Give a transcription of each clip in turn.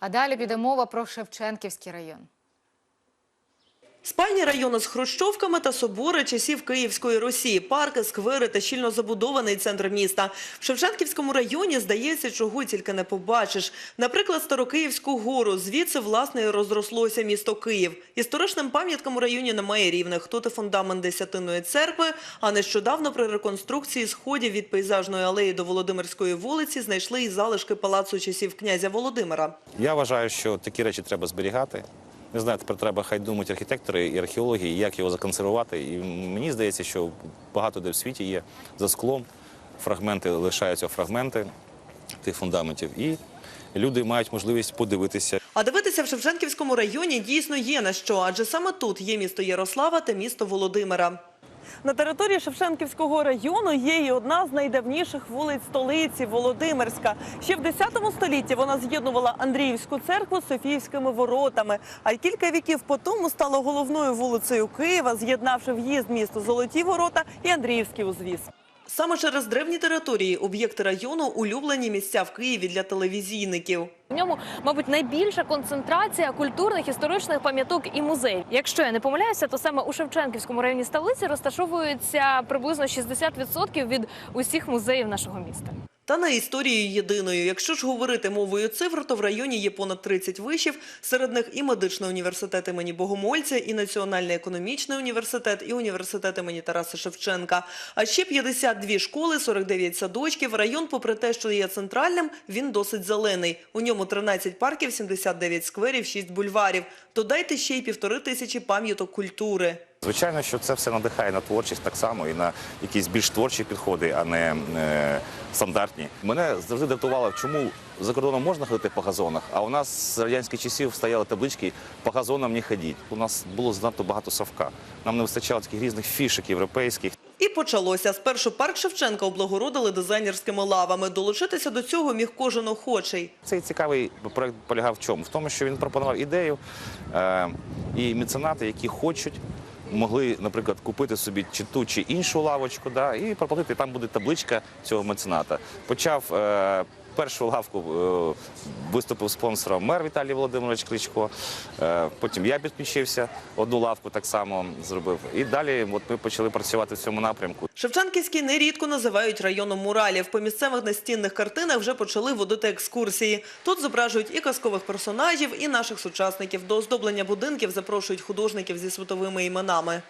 А далі піде мова про Шевченківський район. Спальні райони з хрущовками та собори часів Київської Росії, парки, сквери та щільно забудований центр міста. В Шевченківському районі, здається, чого тільки не побачиш. Наприклад, Старокиївську гору. Звідси, власне, і розрослося місто Київ. Історичним пам'яткам у районі немає рівних. Тут і фундамент Десятиної церкви, а нещодавно при реконструкції сходів від пейзажної алеї до Володимирської вулиці знайшли і залишки палацу часів князя Володимира. Я вважаю, що такі речі треба зберігати. Не знаю, тепер треба хай думають архітектори і археологи, як його законсервувати. І мені здається, що багато де в світі є за склом. Фрагменти лишаються фрагменти тих фундаментів. І люди мають можливість подивитися, А дивитися в Шевченківському районі дійсно є на що, адже саме тут є місто Ярослава та місто Володимира. На території Шевченківського району є і одна з найдавніших вулиць столиці Володимирська. Ще в 10 столітті вона з'єднувала Андріївську церкву з Софіївськими воротами. А кілька віків по тому стала головною вулицею Києва, з'єднавши в'їзд місту Золоті ворота і Андріївський узвіз. Саме через древні території об'єкти району улюблені місця в Києві для телевізійників. В ньому, мабуть, найбільша концентрація культурних історичних пам'яток і музеїв. Якщо я не помиляюся, то саме у Шевченківському районі столиці розташовується приблизно 60% від усіх музеїв нашого міста. Та не історією єдиною. Якщо ж говорити мовою цифр, то в районі є понад 30 вишів. Серед них і медичний університет імені Богомольця, і Національний економічний університет, і університет імені Тараса Шевченка. А ще 52 школи, 49 садочків. Район, попри те, що є центральним, він досить зелений. У ньому 13 парків, 79 скверів, 6 бульварів. Додайте ще й півтори тисячі пам'яток культури. Звичайно, що це все надихає на творчість так само і на якісь більш творчі підходи, а не е, стандартні. Мене завжди дивувало, чому за кордоном можна ходити по газонах, а у нас з радянських часів стояли таблички по газонам не ходіть. У нас було занадто багато совка. Нам не вистачало таких різних фішок європейських. І почалося. Спершу парк Шевченка облагородили дизайнерськими лавами. Долучитися до цього міг кожен охочий. Цей цікавий проект полягав в чому? В тому, що він пропонував ідею, е, і меценати, які хочуть, могли, наприклад, купити собі чи ту чи іншу лавочку, да, і проплатити. Там буде табличка цього мецената. Почав е, першу лавку е, виступив спонсором мер Віталій Володимирович Кличко. Е, потім я підключився, одну лавку так само зробив. І далі от ми почали працювати в цьому напрямку. Шевченківський нерідко називають районом муралів. По місцевих настінних картинах вже почали водити екскурсії. Тут зображують і казкових персонажів, і наших сучасників. До оздоблення будинків запрошують художників зі світовими іменами.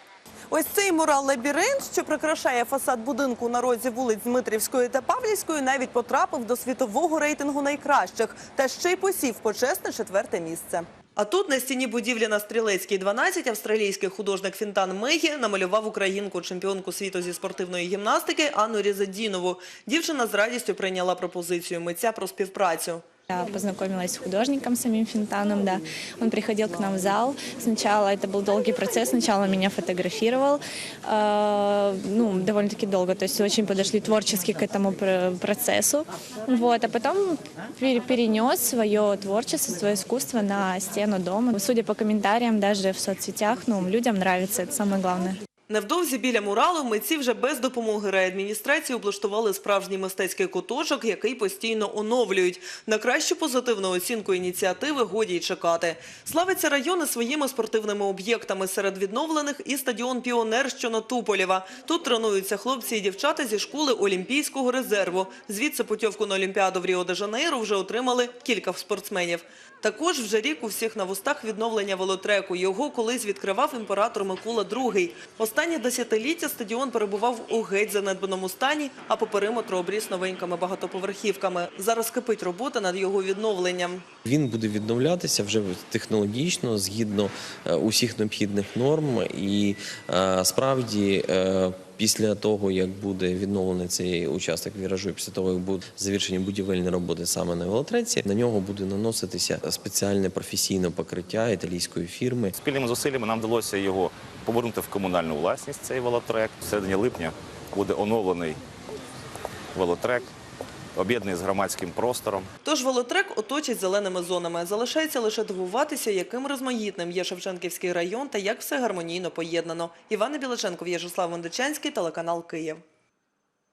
Ось цей мурал «Лабіринт», що прикрашає фасад будинку на розі вулиць Дмитрівської та Павлівської, навіть потрапив до світового рейтингу найкращих та ще й посів почесне четверте місце. А тут на стіні будівлі на Стрілецькій 12 австралійський художник Фінтан Мегі намалював українку, чемпіонку світу зі спортивної гімнастики Анну Різадінову. Дівчина з радістю прийняла пропозицію митця про співпрацю. Я познакомилась с художником самим Финтаном, да. Он приходил к нам в зал. Сначала это был долгий процесс. Сначала меня фотографировал, э, ну, довольно-таки долго. То есть очень подошли творчески к этому пр- процессу. Вот. А потом пере- перенес свое творчество, свое искусство на стену дома. Судя по комментариям, даже в соцсетях, ну, людям нравится, это самое главное. Невдовзі біля муралу митці вже без допомоги райадміністрації облаштували справжній мистецький куточок, який постійно оновлюють. На кращу позитивну оцінку ініціативи годі й чекати. Славиться райони своїми спортивними об'єктами. Серед відновлених і стадіон «Піонер», що на Туполєва. Тут тренуються хлопці і дівчата зі школи Олімпійського резерву. Звідси путівку на Олімпіаду в Ріо-де-Жанейро вже отримали кілька спортсменів. Також вже рік у всіх на вустах відновлення велотреку. Його колись відкривав імператор Микола II. Останні десятиліття стадіон перебував у геть занедбаному стані, а по периметру обріс новенькими багатоповерхівками. Зараз кипить робота над його відновленням. Він буде відновлятися вже технологічно згідно е, усіх необхідних норм, і е, справді. Після того, як буде відновлений цей участок віражу, після того, як будуть завершені будівельні роботи саме на велотреці, на нього буде наноситися спеціальне професійне покриття італійської фірми. Спільними зусиллями нам вдалося його повернути в комунальну власність. Цей велотрек. В середині липня буде оновлений велотрек, об'єднаний з громадським простором. Тож велотрек оточить зеленими зонами. Залишається лише дивуватися, яким розмаїтним є Шевченківський район та як все гармонійно поєднано. Івана Білаченко, В'ячеслав Вондичанський, телеканал Київ.